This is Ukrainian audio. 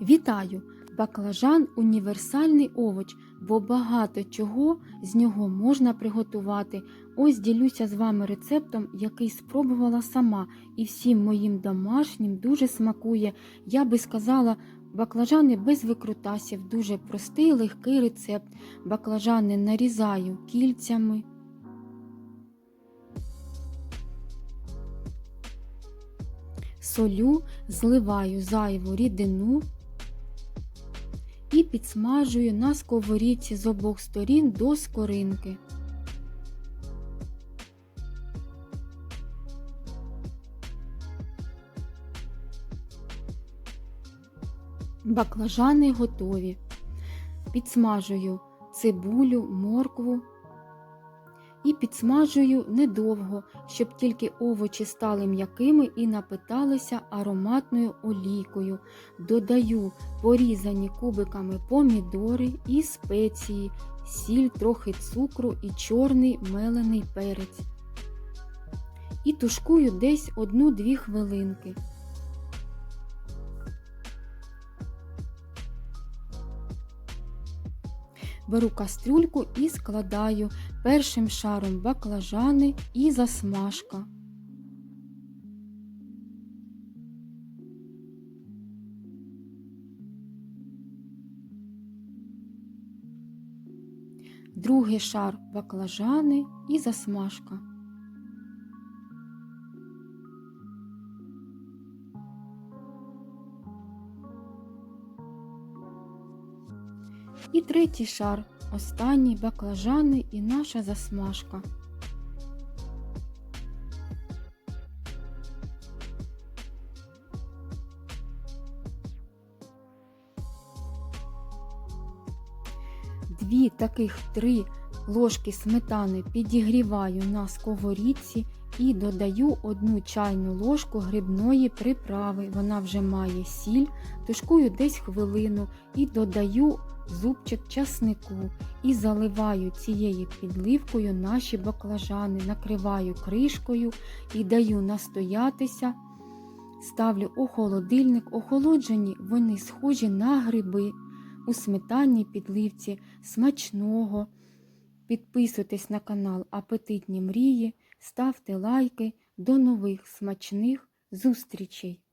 Вітаю! Баклажан універсальний овоч, бо багато чого з нього можна приготувати. Ось ділюся з вами рецептом, який спробувала сама, і всім моїм домашнім дуже смакує. Я би сказала, баклажани без викрутасів, дуже простий, легкий рецепт. Баклажани нарізаю кільцями. Солю, зливаю зайву рідину і підсмажую на сковорідці з обох сторін до скоринки. Баклажани готові. Підсмажую цибулю, моркву і підсмажую недовго, щоб тільки овочі стали м'якими і напиталися ароматною олійкою. Додаю порізані кубиками помідори і спеції, сіль, трохи цукру і чорний мелений перець. І тушкую десь 1-2 хвилинки. Беру кастрюльку і складаю першим шаром баклажани і засмажка. Другий шар баклажани і засмажка. І третій шар, останній баклажани і наша засмажка. Дві таких три ложки сметани підігріваю на сковорідці і додаю одну чайну ложку грибної приправи. Вона вже має сіль, тушкую десь хвилину і додаю зубчик часнику і заливаю цією підливкою наші баклажани, накриваю кришкою і даю настоятися. Ставлю у холодильник, охолоджені вони схожі на гриби у сметанній підливці смачного. Підписуйтесь на канал Апетитні мрії, ставте лайки. До нових смачних зустрічей!